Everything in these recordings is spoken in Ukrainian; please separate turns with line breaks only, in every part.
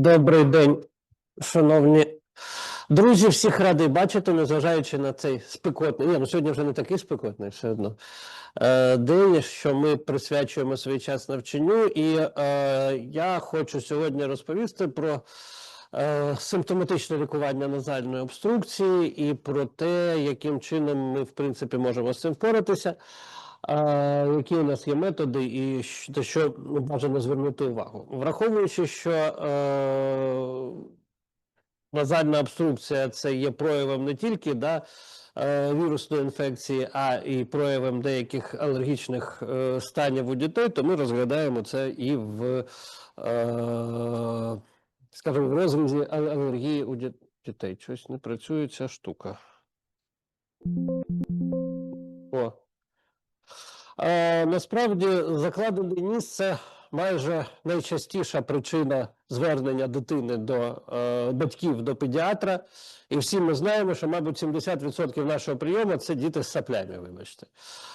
Добрий день, шановні друзі. Всіх радий бачити, незважаючи на цей спекотний. Ні, ну сьогодні вже не такий спекотний, все одно. Е, день, що ми присвячуємо свій час навчанню, і е, я хочу сьогодні розповісти про е, симптоматичне лікування назальної обструкції і про те, яким чином ми, в принципі, можемо з цим впоратися. Які у нас є методи, і на що бажано звернути увагу, враховуючи, що е, назальна обструкція це є проявом не тільки да, е, вірусної інфекції, а і проявом деяких алергічних е, станів у дітей, то ми розглядаємо це і в, е, скажімо, в розрізі алергії у дітей. Щось не працює ця штука. Насправді закладений ніс це майже найчастіша причина звернення дитини до е, батьків до педіатра. І всі ми знаємо, що, мабуть, 70% нашого прийому це діти з саплями, вибачте.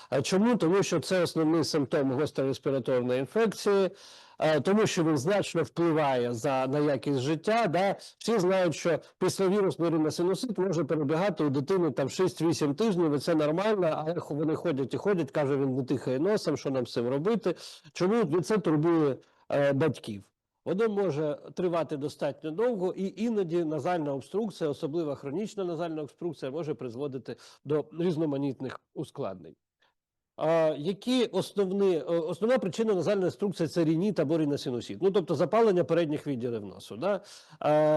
А чому? Тому що це основний симптом гострореспіраторної інфекції. Е, Тому що він значно впливає за на якість життя. Да? Всі знають, що післявірусний риносинусит може перебігати у дитини там 6-8 тижнів, і це нормально, хо- вони ходять і ходять, каже, він не тихає носом, що нам з цим робити. Чому це турбує е, батьків? Воно може тривати достатньо довго, і іноді назальна обструкція, особливо хронічна назальна обструкція, може призводити до різноманітних ускладнень. Які основні, е, основна причина назальної обструкції – це рініт або ріносинусит, ну тобто запалення передніх відділів носу. Да?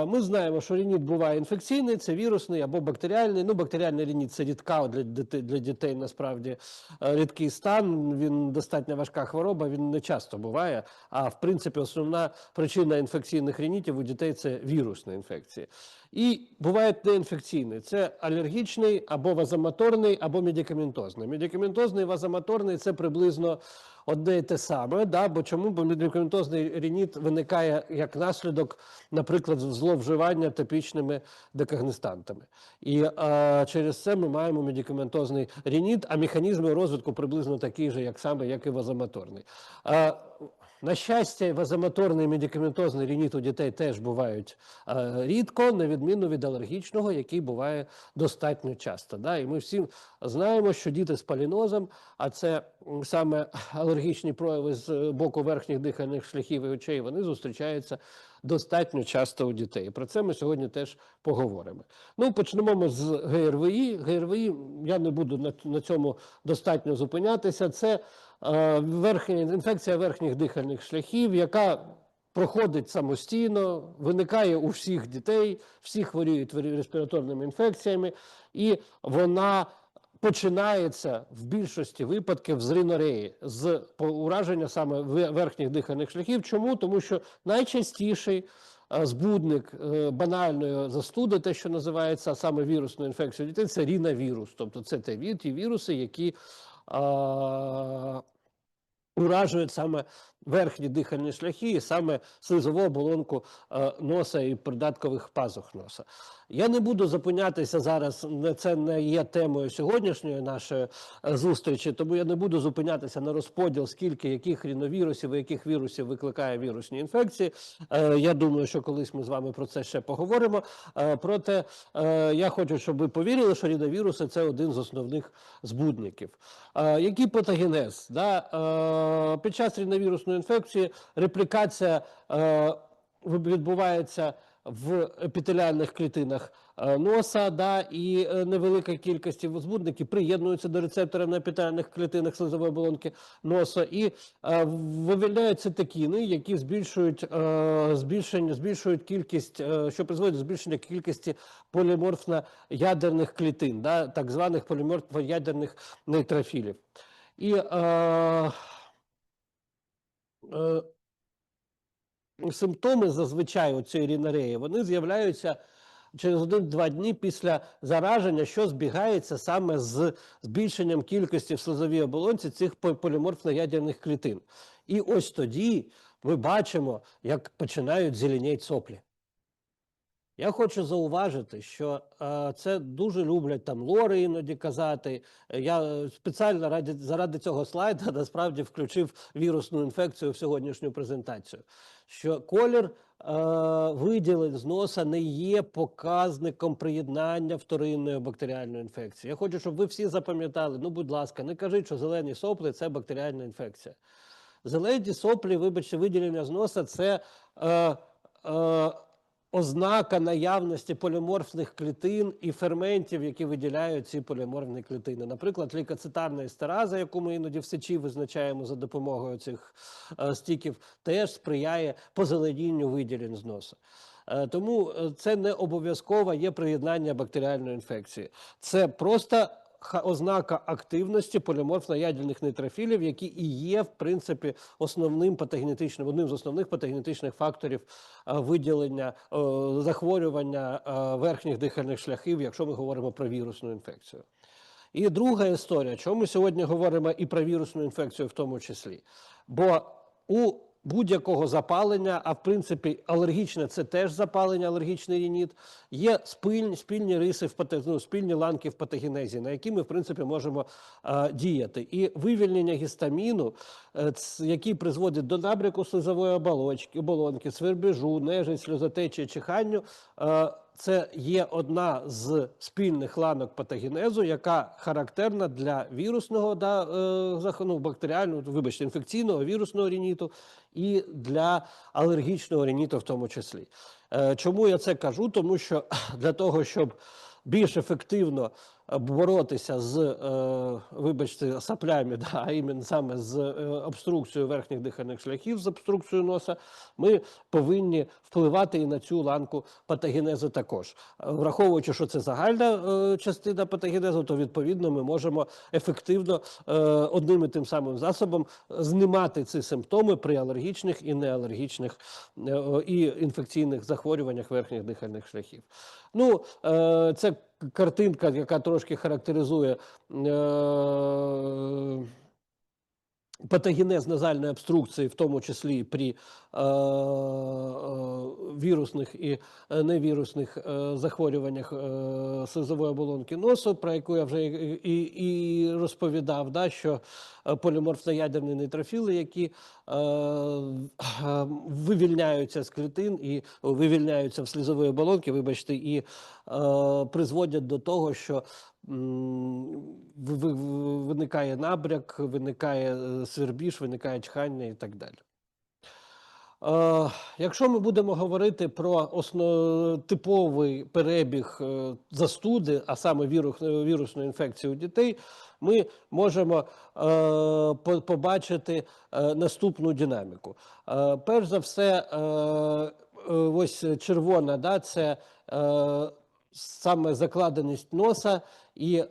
Ми знаємо, що рініт буває інфекційний, це вірусний або бактеріальний. Ну, бактеріальний рініт – це рідка для дітей, для дітей насправді е, рідкий стан, він достатньо важка хвороба, він не часто буває, а в принципі основна причина інфекційних рінітів у дітей – це вірусні інфекції. І бувають неінфекційні. Це алергічний або вазомоторний, або медикаментозний. Медикаментозний і вазомоторний – це приблизно одне і те саме. Да? Бо чому? Бо медикаментозний рініт виникає як наслідок, наприклад, зловживання топічними декогнестантами. І е, через це ми маємо медикаментозний рініт, а механізми розвитку приблизно такі ж, як саме, як і вазомоторний. Е, на щастя, вазомоторний медикаментозний рініт у дітей теж бувають е, рідко, на відміну від алергічного, який буває достатньо часто. Да? І ми всі знаємо, що діти з палінозом, а це саме алергічні прояви з е, боку верхніх дихальних шляхів і очей, вони зустрічаються достатньо часто у дітей. Про це ми сьогодні теж поговоримо. Ну, почнемо ми з ГРВІ. ГРВІ, я не буду на, на цьому достатньо зупинятися. Це е, верхня, інфекція верхніх дихальних шляхів, яка проходить самостійно, виникає у всіх дітей, всі хворіють респіраторними інфекціями, і вона починається в більшості випадків з ринореї, з ураження саме верхніх дихальних шляхів. Чому? Тому що найчастіший е, збудник е, банальної застуди, те, що називається саме вірусною інфекцією дітей, це ріновірус. Тобто це ті віруси, які а, уражують саме верхні дихальні шляхи, і саме слизову оболонку е, носа і придаткових пазух носа. Я не буду зупинятися зараз, це не є темою сьогоднішньої нашої е, зустрічі, тому я не буду зупинятися на розподіл, скільки яких ріновірусів і яких вірусів викликає вірусні інфекції. Е, Я думаю, що колись ми з вами про це ще поговоримо. Проте я хочу, щоб ви повірили, що ріновіруси це один з основних збудників. Який патогенез? Під час ріновірусної інфекції реплікація е, відбувається в епітеліальних клітинах е, носа, да, і е, невелика кількість збудників приєднуються до рецепторів на епітеліальних клітинах слизової оболонки носа і е, вивільняють цитокіни, які збільшують, е, збільшення, збільшують кількість, е, що призводить до збільшення кількості поліморфно-ядерних клітин, да, так званих поліморфно-ядерних нейтрофілів. І е, симптоми зазвичай у цієї рінореї, вони з'являються через один-два дні після зараження, що збігається саме з збільшенням кількості в слизовій оболонці цих по- поліморфно-ядерних клітин. І ось тоді ми бачимо, як починають зеленіти соплі. Я хочу зауважити, що е, це дуже люблять там лори іноді казати. Я е, спеціально раді, заради цього слайда насправді включив вірусну інфекцію в сьогоднішню презентацію. Що колір е, виділень з носа не є показником приєднання вторинної бактеріальної інфекції. Я хочу, щоб ви всі запам'ятали. Ну, будь ласка, не кажіть, що зелені сопли це бактеріальна інфекція. Зелені соплі, вибачте, виділення з носа це. Е, е, ознака наявності поліморфних клітин і ферментів, які виділяють ці поліморфні клітини. Наприклад, лікоцитарна естераза, яку ми іноді в сечі визначаємо за допомогою цих е, стіків, теж сприяє позеленінню виділень з носа. Е, Тому е, це не обов'язково є приєднання бактеріальної інфекції. Це просто ознака активності поліморфно-ядерних нейтрофілів, які і є, в принципі, основним патогенетичним, одним з основних патогенетичних факторів е, виділення е, захворювання е, верхніх дихальних шляхів, якщо ми говоримо про вірусну інфекцію. І друга історія, чому ми сьогодні говоримо і про вірусну інфекцію в тому числі. Бо у будь-якого запалення, а в принципі алергічне це теж запалення, алергічний рініт, є спільні, спільні риси в ну, спільні ланки в патогенезі, на які ми в принципі можемо е, діяти. І вивільнення гістаміну, е, який призводить до набряку слизової оболочки, оболонки, свербежу, нежить, сльозотечі, чиханню. е, це є одна з спільних ланок патогенезу, яка характерна для вірусного да, е, ну, бактеріального, вибачте, інфекційного вірусного рініту і для алергічного рініту в тому числі. Е, Чому я це кажу? Тому що для того, щоб більш ефективно боротися з, е, вибачте, саплями, да, а іменно саме з е, обструкцією верхніх дихальних шляхів, з обструкцією носа, ми повинні впливати і на цю ланку патогенезу також. Враховуючи, що це загальна е, частина патогенезу, то відповідно ми можемо ефективно одним і тим самим засобом знімати ці симптоми при алергічних і неалергічних і інфекційних захворюваннях верхніх дихальних шляхів. Ну, це картинка, яка трошки характеризує. Е, Патогенез назальної обструкції, в тому числі при е, е, вірусних і е, невірусних е, захворюваннях е, слизової оболонки носу, про яку я вже і, і, розповідав, да, що поліморфно-ядерні нейтрофіли, які е, вивільняються з клітин і вивільняються в слизової оболонки, вибачте, і е, призводять до того, що виникає набряк, виникає е, свербіж, виникає чхання і так далі. Е, Якщо ми будемо говорити про основ... типовий перебіг е, застуди, а саме вірусної інфекції у дітей, ми можемо побачити наступну динаміку. Перш за все, ось червона, да, це саме закладеність носа і е,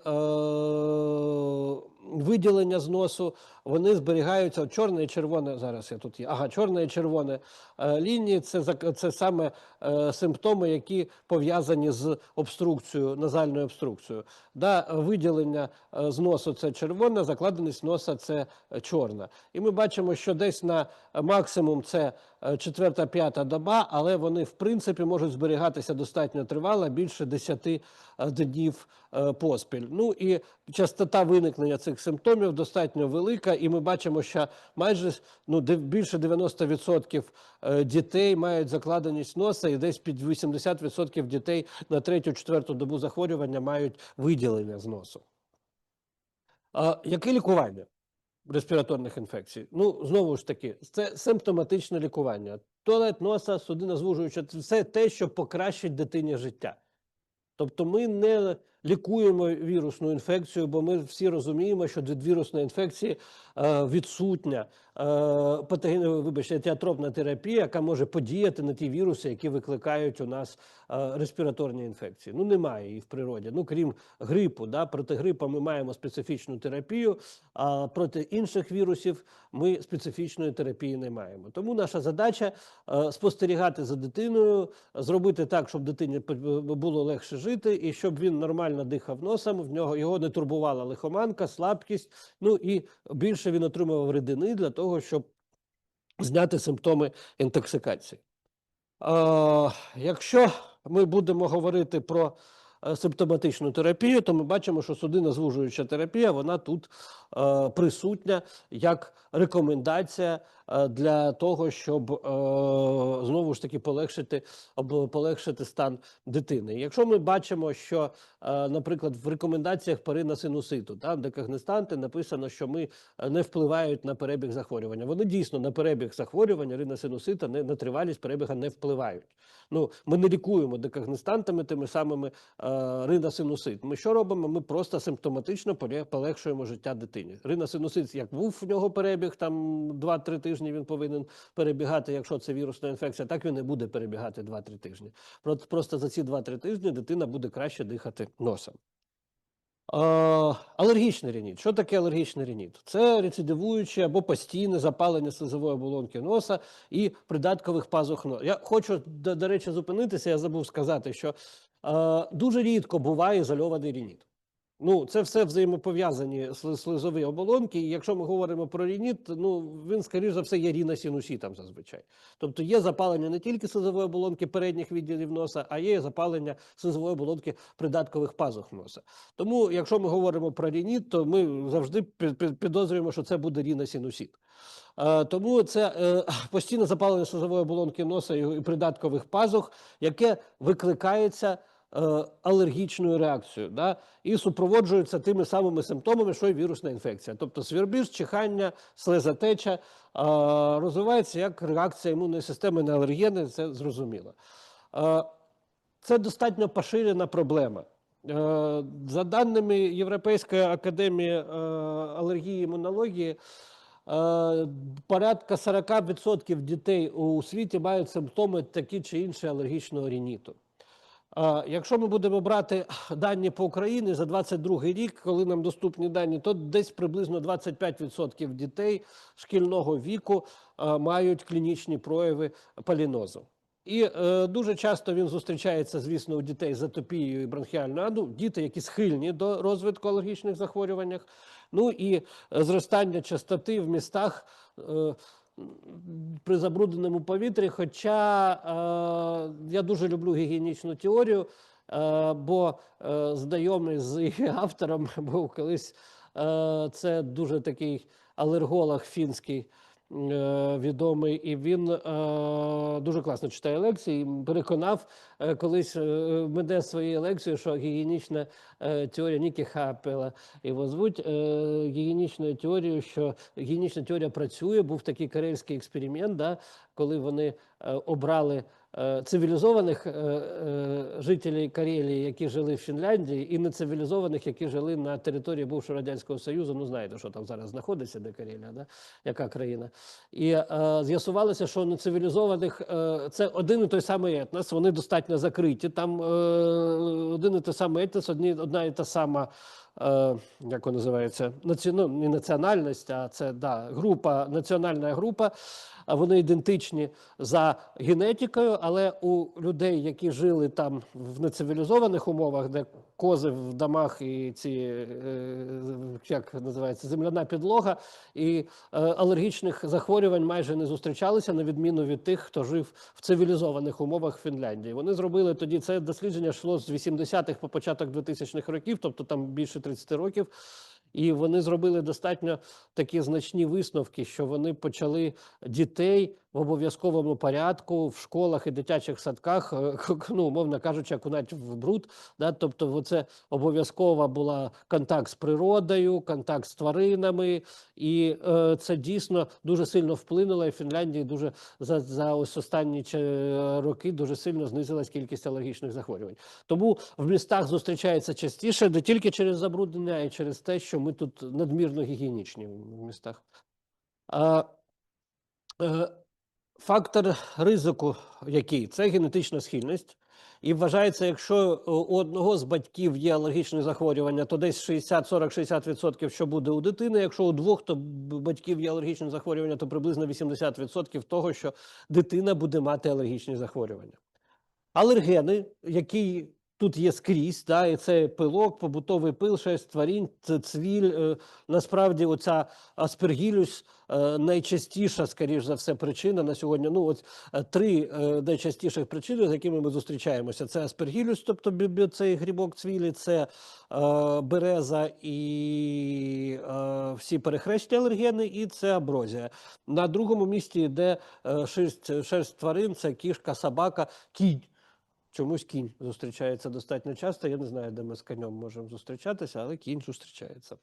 виділення з носу, вони зберігаються. Чорне і червоне, зараз я тут є. Ага, чорне і червоне е, лінії це, це саме е, симптоми, які пов'язані з обструкцією, назальною обструкцією. Да, виділення е, з носу це червоне, закладеність носа це чорна. І ми бачимо, що десь на максимум це четверта-п'ята доба, але вони в принципі можуть зберігатися достатньо тривало, більше 10 е, днів поспіль. Ну і частота виникнення цих симптомів достатньо велика, і ми бачимо, що майже ну, більше 90% е, дітей мають закладеність носа, і десь під 80% дітей на третю-четверту добу захворювання мають виділення з носу. А, яке лікування респіраторних інфекцій? Ну, знову ж таки, це симптоматичне лікування. Туалет носа, судинозвужуюча, це все те, що покращить дитині життя. Тобто ми не лікуємо вірусну інфекцію, бо ми всі розуміємо, що від вірусної інфекції е, відсутня е, патоген, вибачте, театропна терапія, яка може подіяти на ті віруси, які викликають у нас е, респіраторні інфекції. Ну немає її в природі. Ну крім грипу, да, проти грипу ми маємо специфічну терапію, а проти інших вірусів ми специфічної терапії не маємо. Тому наша задача спостерігати за дитиною, зробити так, щоб дитині було легше жити, і щоб він нормально дихав носом, в нього його не турбувала лихоманка, слабкість. Ну і більше він отримував рідини для того, щоб зняти симптоми інтоксикації. Е, якщо ми будемо говорити про е, симптоматичну терапію, то ми бачимо, що судинозвужуюча терапія вона тут е, присутня як рекомендація для того, щоб е, знову ж таки полегшити, полегшити стан дитини. Якщо ми бачимо, що, е, наприклад, в рекомендаціях периносинуситу, там, де когнистанти написано, що ми е, не впливають на перебіг захворювання. Вони дійсно на перебіг захворювання риносинусита, не, на тривалість перебіга не впливають. Ну, ми не лікуємо декогнистантами тими самими е, риносинусит. Ми що робимо? Ми просто симптоматично поле- полегшуємо життя дитині. Риносинусит, як був в нього перебіг, там 2-3 тижні він повинен перебігати, якщо це вірусна інфекція, так він не буде перебігати 2-3 тижні. Просто за ці 2-3 тижні дитина буде краще дихати носом. Алергічний рініт. Що таке алергічний рініт? Це рецидивуюче або постійне запалення слизової оболонки носа і придаткових пазух носа. Я хочу, до, до речі, зупинитися. Я забув сказати, що е, дуже рідко буває ізольований рініт. Ну, це все взаємопов'язані сли- слизові оболонки. І якщо ми говоримо про рініт, ну він, скоріш за все, є ріносінусітом зазвичай. Тобто є запалення не тільки слизової оболонки передніх відділів носа, а є запалення слизової оболонки придаткових пазух носа. Тому, якщо ми говоримо про рініт, то ми завжди пі- пі- підозрюємо, що це буде ріносінусіт. Е, Тому це е, постійне запалення слизової оболонки носа і придаткових пазух, яке викликається алергічною реакцією, да, і супроводжується тими самими симптомами, що й вірусна інфекція. Тобто свірбіж, чихання, слезотеча е, розвивається як реакція імунної системи на алергени, це зрозуміло. Е, Це достатньо поширена проблема. Е, За даними Європейської академії е, алергії і імунології, е, порядка 40% дітей у світі мають симптоми такі чи інші алергічного рініту. Якщо ми будемо брати дані по Україні за 22 рік, коли нам доступні дані, то десь приблизно 25% дітей шкільного віку мають клінічні прояви полінозу. І е, дуже часто він зустрічається, звісно, у дітей з атопією і бронхіальною аду, діти, які схильні до розвитку алергічних захворювань. Ну і е, зростання частоти в містах е, при забрудненому повітрі. Хоча е, я дуже люблю гігієнічну теорію, е, бо е, знайомий з її автором був колись е, це дуже такий алерголог фінський. Е, Відомий, і він е, дуже класно читає лекції. Переконав е, колись мене своєю лекцією, що гігієнічна теорія Нікі Хапела його звуть гігієнічною теорією, що гігієнічна теорія працює. Був такий карельський експеримент, да, коли вони обрали цивілізованих е, е, жителів Карелії, які жили в Фінляндії, і нецивілізованих, які жили на території бувшого радянського союзу. Ну знаєте, що там зараз знаходиться, де Карелія, да? яка країна. І е, з'ясувалося, що нецивілізованих е, це один і той самий етнос. Вони достатньо закриті. Там е, один і той самий етнос, одні, одна і та сама. Е, як вона називається, Наці... ну, не національність, а це да, група, національна група. Вони ідентичні за генетикою, але у людей, які жили там в нецивілізованих умовах, де кози в домах і ці е, як називається земляна підлога, і е, алергічних захворювань майже не зустрічалися, на відміну від тих, хто жив в цивілізованих умовах Фінляндії. Вони зробили тоді це дослідження йшло з 80-х по початок 2000-х років, тобто там більше 30 років. І вони зробили достатньо такі значні висновки, що вони почали дітей в обов'язковому порядку в школах і дитячих садках, е, ну, умовно кажучи, окунати в бруд. Да? Тобто, це обов'язкова була контакт з природою, контакт з тваринами, і е, це дійсно дуже сильно вплинуло. І Фінляндії дуже за, за ось останні роки дуже сильно знизилась кількість алергічних захворювань. Тому в містах зустрічається частіше не тільки через забруднення, а й через те, що ми тут надмірно гігієнічні в містах. А, е, фактор ризику який? Це генетична схильність. І вважається, якщо у одного з батьків є алергічне захворювання, то десь 60, 40, 60% що буде у дитини. Якщо у двох то батьків є алергічне захворювання, то приблизно 80% того, що дитина буде мати алергічні захворювання. Алергени, які тут є скрізь, да, і це пилок, побутовий пил, шерсть тварин, ц- цвіль. е, Насправді, оця аспергілюс е, найчастіша, скоріш за все, причина на сьогодні. Ну, от е, три найчастіших причини, з якими ми зустрічаємося: це аспергілюс, тобто цей грибок цвілі, це береза і всі перехресні алергени, і це аброзія. На другому місці йде шерсть, шерсть тварин, це кішка, собака, кінь. Чомусь кінь зустрічається достатньо часто. Я не знаю, де ми з конем можемо зустрічатися, але кінь зустрічається.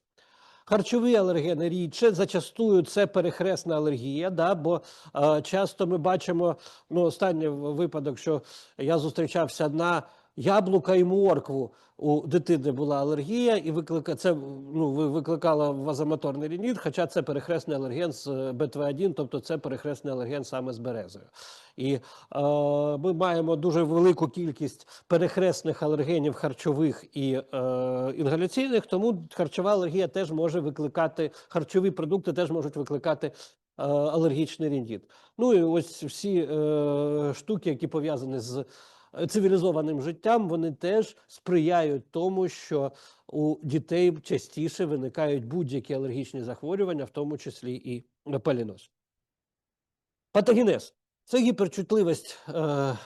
Харчові алергени рідше, зачастую це перехресна алергія, да, бо е, часто ми бачимо ну, останній випадок, що я зустрічався на яблука і моркву. У дитини була алергія, і виклика, це ну, ви- викликала вазомоторний рініт, хоча це перехресний алерген з БТВ1, тобто це перехресний алерген саме з березою. І е, ми маємо дуже велику кількість перехресних алергенів харчових і е, інгаляційних, тому харчова алергія теж може викликати, харчові продукти теж можуть викликати е, алергічний рініт. Ну і ось всі е, штуки, які пов'язані з е, цивілізованим життям, вони теж сприяють тому, що у дітей частіше виникають будь-які алергічні захворювання, в тому числі і поліноз. Патогенез це гіперчутливість е,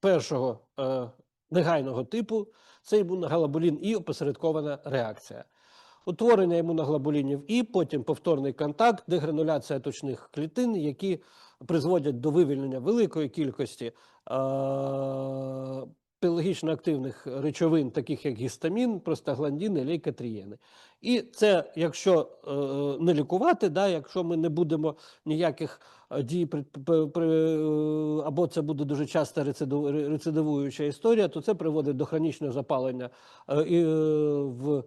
першого е, негайного типу, це імуноглобулін і опосередкована реакція. Утворення імуноглобулінів і потім повторний контакт, дегрануляція точних клітин, які призводять до вивільнення великої кількості біологічно активних речовин, таких як гістамін, простагландіни, лейкотрієни. І це, якщо е, не лікувати, да, якщо ми не будемо ніяких е, дій е, або це буде дуже часто рецидив, рецидивуюча історія, то це приводить до хронічного запалення і, в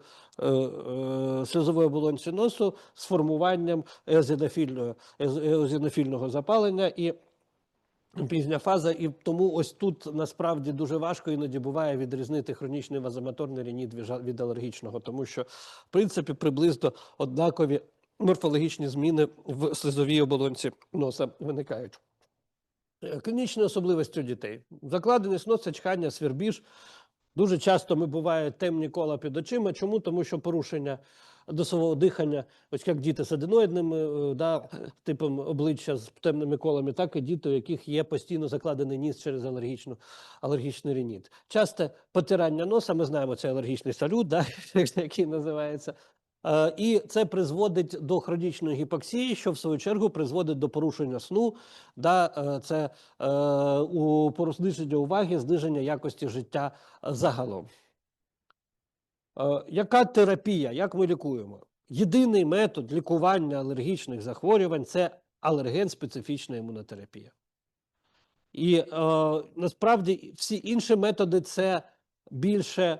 сльозової оболонці носу з формуванням еозинофільного запалення і пізня фаза, і тому ось тут насправді дуже важко іноді буває відрізнити хронічний вазомоторний рініт від алергічного, тому що в принципі приблизно однакові морфологічні зміни в слизовій оболонці носа виникають. Е, Клінічні особливості у дітей. Закладеність носа, чхання, свірбіж. Дуже часто ми бувають темні кола під очима. Чому? Тому що порушення носового дихання, ось як діти з аденоїдним е, да, типом обличчя з темними колами, так і діти, у яких є постійно закладений ніс через алергічну, алергічний рініт. Часте потирання носа, ми знаємо, це алергічний салют, да, який називається. Е, І це призводить до хронічної гіпоксії, що в свою чергу призводить до порушення сну. Да, е, це у зниження уваги, зниження якості життя загалом. Е, Яка терапія? Як ми лікуємо? Єдиний метод лікування алергічних захворювань це алерген-специфічна імунотерапія. І е, насправді всі інші методи це більше е,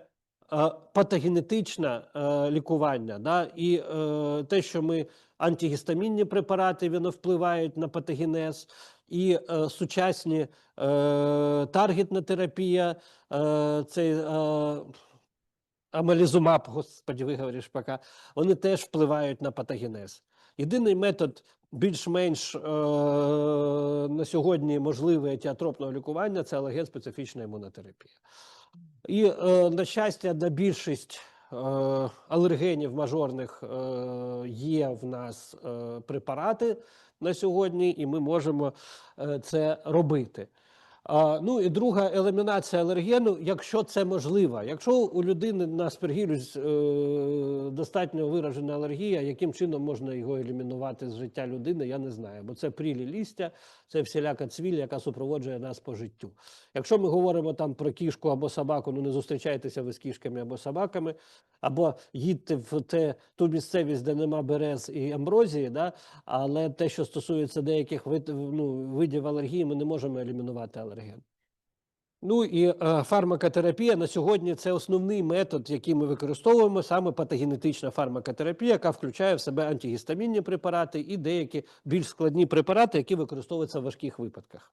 патогенетичне е, лікування. Да? І е, те, що ми антигістамінні препарати вони впливають на патогенез, і е, сучасні е, таргетна терапія, е, цей е, амалізумаб, господі, виговориш поки, вони теж впливають на патогенез. Єдиний метод більш-менш е, на сьогодні можливий етіотропного лікування це алерген-специфічна імунотерапія. І, е, на щастя, на більшість е, алергенів мажорних е, є в нас е, препарати на сьогодні, і ми можемо е, це робити. Ну і друга елімінація алергену, якщо це можливо. Якщо у людини на аспергілюс е, достатньо виражена алергія, яким чином можна його елімінувати з життя людини, я не знаю. Бо це прілі лістя, це всіляка цвіль, яка супроводжує нас по життю. Якщо ми говоримо там про кішку або собаку, ну не зустрічайтеся ви з кішками або собаками, або їдьте в те, ту місцевість, де нема берез і амброзії, да? але те, що стосується деяких вид, ну, видів алергії, ми не можемо елімінувати алерген. Ну і е, фармакотерапія на сьогодні це основний метод, який ми використовуємо, саме патогенетична фармакотерапія, яка включає в себе антигістамінні препарати і деякі більш складні препарати, які використовуються в важких випадках.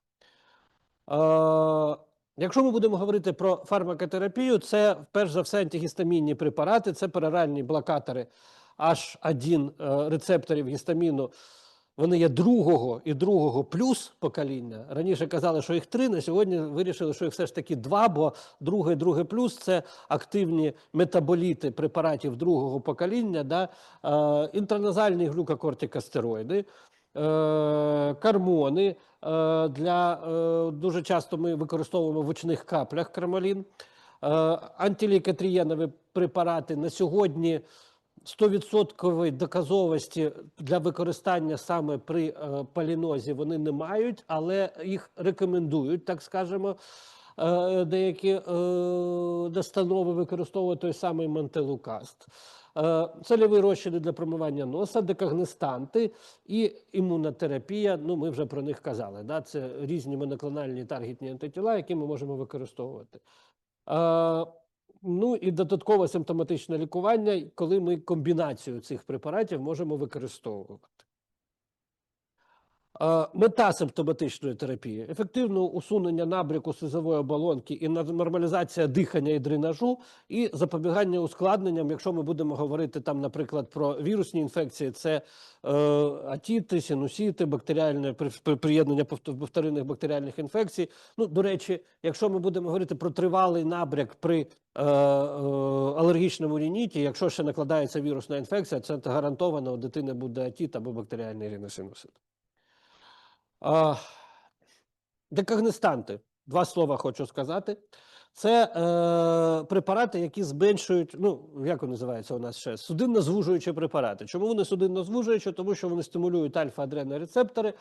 Е, Якщо ми будемо говорити про фармакотерапію, це перш за все антигістамінні препарати, це пероральні блокатори H1 е, рецепторів гістаміну вони є другого і другого плюс покоління. Раніше казали, що їх три, на сьогодні вирішили, що їх все ж таки два, бо друге і друге плюс це активні метаболіти препаратів другого покоління, да, е, інтраназальні глюкокортикостероїди, е, кармони. е, Для, е, дуже часто ми використовуємо в очних каплях крамолін. Е, Антилікотрієнові препарати на сьогодні 100% доказовості для використання саме при е, полінозі вони не мають, але їх рекомендують, так скажемо, е, деякі е, настанови використовують той самий мантелукаст. Е, розчини для промивання носа, декагнистанти і імунотерапія. Ну, ми вже про них казали. Да? Це різні моноклональні таргетні антитіла, які ми можемо використовувати. Е, Ну і додаткове симптоматичне лікування, коли ми комбінацію цих препаратів можемо використовувати. Мета симптоматичної терапії ефективне усунення набряку слизової оболонки і нормалізація дихання і дренажу, і запобігання ускладненням, якщо ми будемо говорити там, наприклад, про вірусні інфекції, це е, атіти, синусіти, бактеріальне при- при- приєднання повто- повторинних бактеріальних інфекцій. Ну, до речі, якщо ми будемо говорити про тривалий набряк при е, е, алергічному рініті, якщо ще накладається вірусна інфекція, це гарантовано у дитини буде атіт або бактеріальний ріносинусит. А. Два слова хочу сказати. Це е, препарати, які зменшують, ну, як вони називаються у нас ще? Судинно-звужуючі препарати. Чому вони судинно-звужуючі? Тому що вони стимулюють альфа-адренорецептори, е,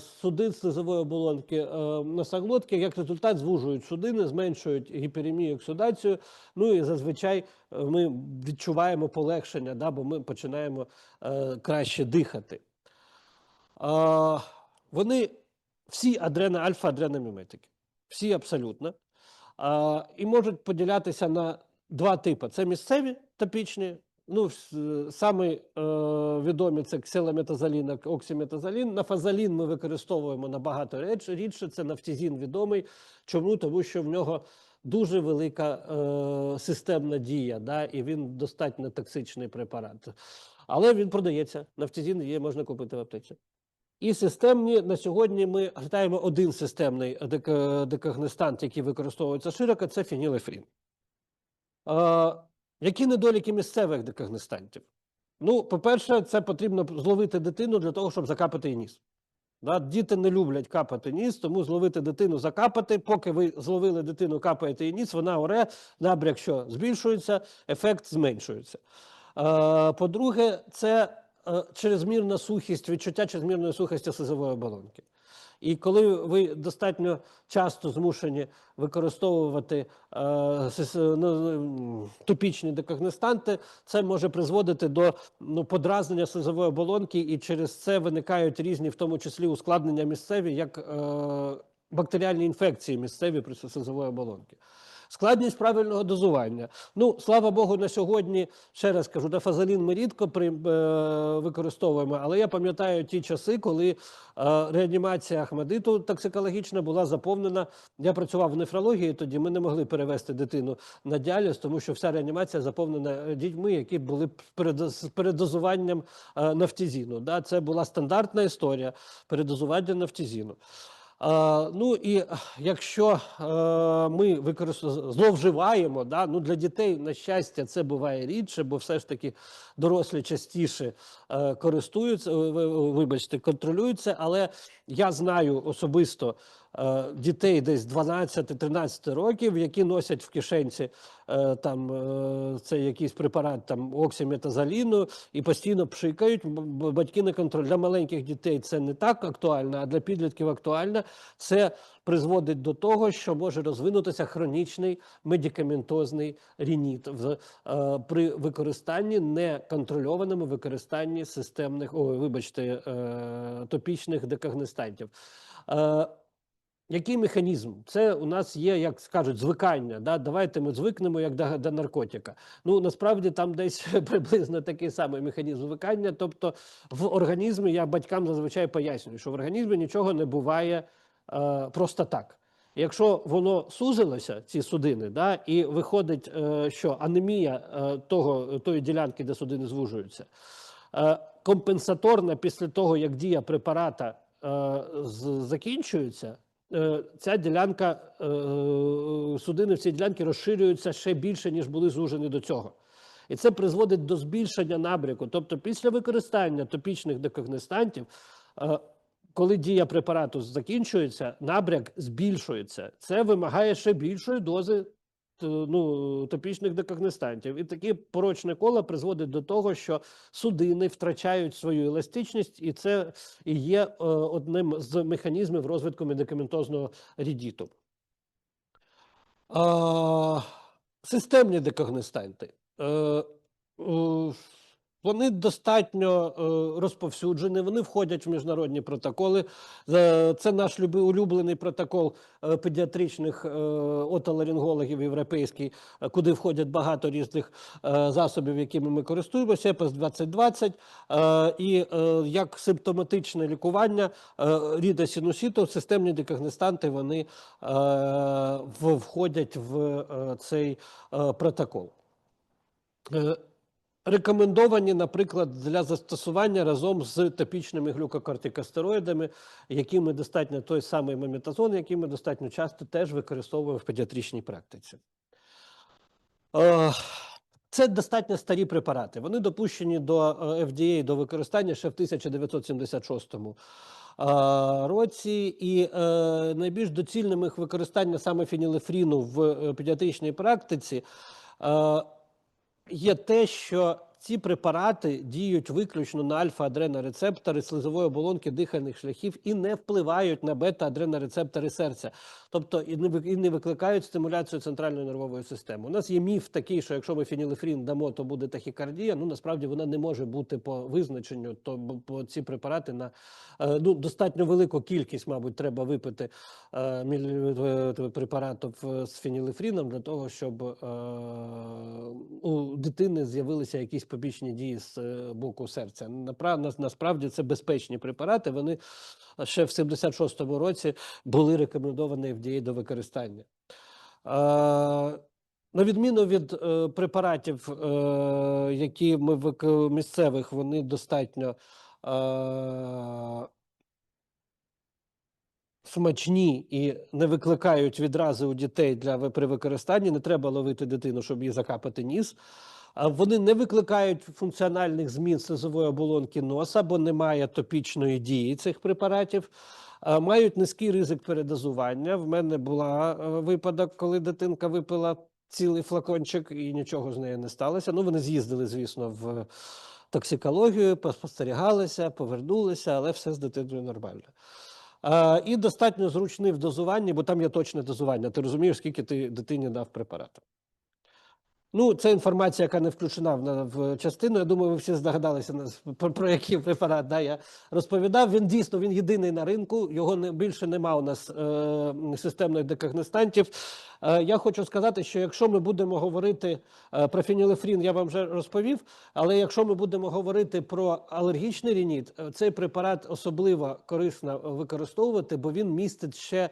судин слизової оболонки е, носоглотки, як результат звужують судини, зменшують гіперемію, оксидацію. Ну і зазвичай е, ми відчуваємо полегшення, да, бо ми починаємо е, краще дихати. Вони всі адрена, альфа-адреноміметики. Всі абсолютно. І можуть поділятися на два типи: це місцеві топічні. Ну, вс- самі е, відомі це ксилометазолін, оксиметазолін. Нафазолін ми використовуємо набагато рідше. рідше. Це нафтізін відомий. Чому? Тому що в нього дуже велика е, системна дія, да, і він достатньо токсичний препарат. Але він продається. Нафтізін є, можна купити в аптеці. І системні на сьогодні ми гортаємо один системний дека- декагнистант, який використовується широко, це фенілефрін. Е, які недоліки місцевих декагнистантів? Ну, по-перше, це потрібно зловити дитину для того, щоб закапати їй ніс. Да? Діти не люблять капати ніс, тому зловити дитину, закапати. Поки ви зловили дитину, капаєте їй ніс, вона оре, набряк що збільшується, ефект зменшується. Е, По-друге, це е, чрезмірна сухість, відчуття чрезмірної сухості слизової оболонки. І коли ви достатньо часто змушені використовувати е, ну, топічні декогнистанти, це може призводити до ну, подразнення слизової оболонки, і через це виникають різні, в тому числі ускладнення місцеві, як е, бактеріальні інфекції місцеві при слизової оболонки. Складність правильного дозування. Ну, слава Богу, на сьогодні, ще раз кажу, дафазолін ми рідко при, е, використовуємо, але я пам'ятаю ті часи, коли е, реанімація Ахмадиту токсикологічна була заповнена. Я працював в нефрології, тоді ми не могли перевести дитину на діаліз, тому що вся реанімація заповнена е, дітьми, які були з передозуванням е, нафтізіну. Да? Це була стандартна історія передозування нафтізіну. Ну і якщо е, ми використовуємо зловживаємо, да, ну для дітей, на щастя, це буває рідше, бо все ж таки дорослі частіше е, користуються, ви- вибачте, контролюються. Але я знаю особисто е, дітей десь 12-13 років, які носять в кишенці е, там е, це якийсь препарат там оксиметазоліну і постійно пшикають. Батьки не контролюють. Для маленьких дітей це не так актуально, а для підлітків актуально. Це призводить до того, що може розвинутися хронічний медикаментозний рініт в, е, при використанні неконтрольованому використанні системних, ой, вибачте, е, топічних декогнистантів. Який механізм? Це у нас є, як скажуть, звикання. Да? Давайте ми звикнемо як до, до наркотика. Ну насправді там десь приблизно такий самий механізм звикання. Тобто в організмі я батькам зазвичай пояснюю, що в організмі нічого не буває е, просто так. Якщо воно сузилося, ці судини, да, і виходить, е, що анемія е, того, тої ділянки, де судини звужуються, Е, Компенсаторно після того, як дія препарата е, закінчується, ця ділянка е, судини в цій ділянці розширюються ще більше, ніж були зужені до цього. І це призводить до збільшення набряку. Тобто, після використання топічних декогнестантів, е, коли дія препарату закінчується, набряк збільшується. Це вимагає ще більшої дози ну, топічних декогнестантів. І таке порочне коло призводить до того, що судини втрачають свою еластичність, і це і є е, одним з механізмів розвитку медикаментозного рідіту. Системні декогнестанти. Вони достатньо е, розповсюджені, вони входять в міжнародні протоколи. Е, Це наш улюблений протокол е, педіатричних отоларингологів європейський, куди входять багато різних засобів, якими ми користуємося, ЕПС 2020. Е, І як симптоматичне лікування ріда синусіту, системні декогнестанти, вони входять в цей протокол. Рекомендовані, наприклад, для застосування разом з топічними глюкокортикостероїдами, якими достатньо той самий мометазон, який ми достатньо часто теж використовуємо в педіатричній практиці. Е, Це достатньо старі препарати. Вони допущені до е, FDA до використання ще в 1976 е, році, і найбільш доцільним їх використання саме фенілефріну в педіатричній практиці є те, що ці препарати діють виключно на альфа-адренорецептори слизової оболонки дихальних шляхів і не впливають на бета-адренорецептори серця, тобто і не, викликають стимуляцію центральної нервової системи. У нас є міф такий, що якщо ми фенілефрін дамо, то буде тахікардія. Ну насправді вона не може бути по визначенню, то бо- ці препарати на е, ну достатньо велику кількість, мабуть, треба випити е, е, препаратів з фенілефріном для того, щоб у дитини з'явилися якісь побічні дії з е, боку серця. Насправді це безпечні препарати. Вони ще в 76-му році були рекомендовані FDA до використання. На відміну від е, препаратів, е, які ми вик- місцевих, вони достатньо смачні і не викликають відрази у дітей для при використанні. Не треба ловити дитину, щоб їй закапати ніс. Вони не викликають функціональних змін слизової оболонки носа, бо немає топічної дії цих препаратів. Мають низький ризик передозування. В мене була е, випадок, коли дитинка випила цілий флакончик і нічого з нею не сталося. Ну, вони з'їздили, звісно, в токсикологію, поспостерігалися, повернулися, але все з дитиною нормально. І достатньо зручний в дозуванні, бо там є точне дозування. Ти розумієш, скільки ти дитині дав препарату. Ну, це інформація, яка не включена в, в частину. Я думаю, ви всі здогадалися про, про який препарат да, я розповідав. Він дійсно він єдиний на ринку. Його не більше нема у нас е, системних декогнестантів. Е, я хочу сказати, що якщо ми будемо говорити е, про фенілефрін, я вам вже розповів. Але якщо ми будемо говорити про алергічний рініт, е, цей препарат особливо корисно використовувати, бо він містить ще.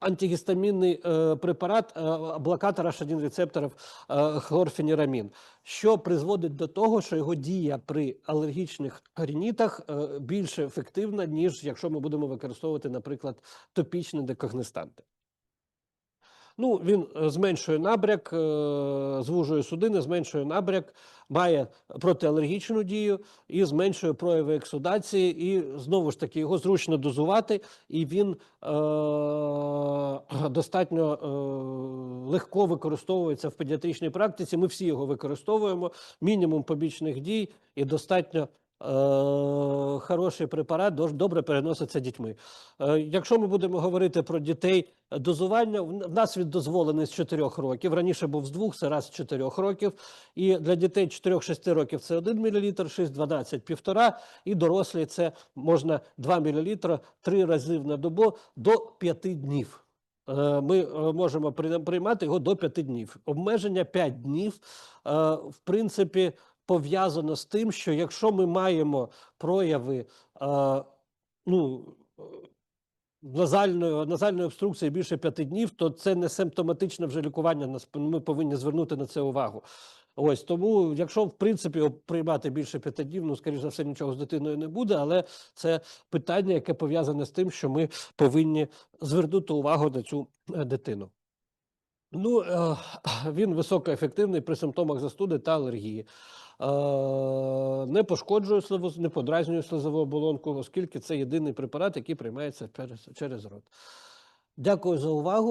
Антигістамінний е, препарат е, блокатор H1 рецепторів хлорфенірамін, що призводить до того, що його дія при алергічних рінітах е, більш ефективна, ніж якщо ми будемо використовувати, наприклад, топічні декогнестанти. Ну, він е, зменшує набряк, е, звужує судини, зменшує набряк, має протиалергічну дію і зменшує прояви ексудації. І знову ж таки його зручно дозувати, і він е, достатньо е, легко використовується в педіатричній практиці. Ми всі його використовуємо. Мінімум побічних дій і достатньо. Е, Хороший препарат добре переноситься дітьми. Е, Якщо ми будемо говорити про дітей, е, дозування в нас він дозволений з 4 років. Раніше був з 2, це раз з 4 років. І для дітей 4-6 років це 1 мл, 6-12 – 1,5, і дорослі це можна 2 мл 3 рази на добу до 5 днів. Ми можемо при- приймати його до 5 днів. Обмеження 5 днів, в принципі, пов'язано з тим, що якщо ми маємо прояви е, ну, назальної, назальної обструкції більше п'яти днів, то це не симптоматичне вже лікування. Ми повинні звернути на це увагу. Ось тому, якщо в принципі приймати більше п'яти днів, ну скоріш за все, нічого з дитиною не буде, але це питання, яке пов'язане з тим, що ми повинні звернути увагу на цю е, дитину. Ну, е, він високоефективний при симптомах застуди та алергії. Е, Не пошкоджує слизову, не подразнює слизову оболонку, оскільки це єдиний препарат, який приймається через рот. Дякую за увагу.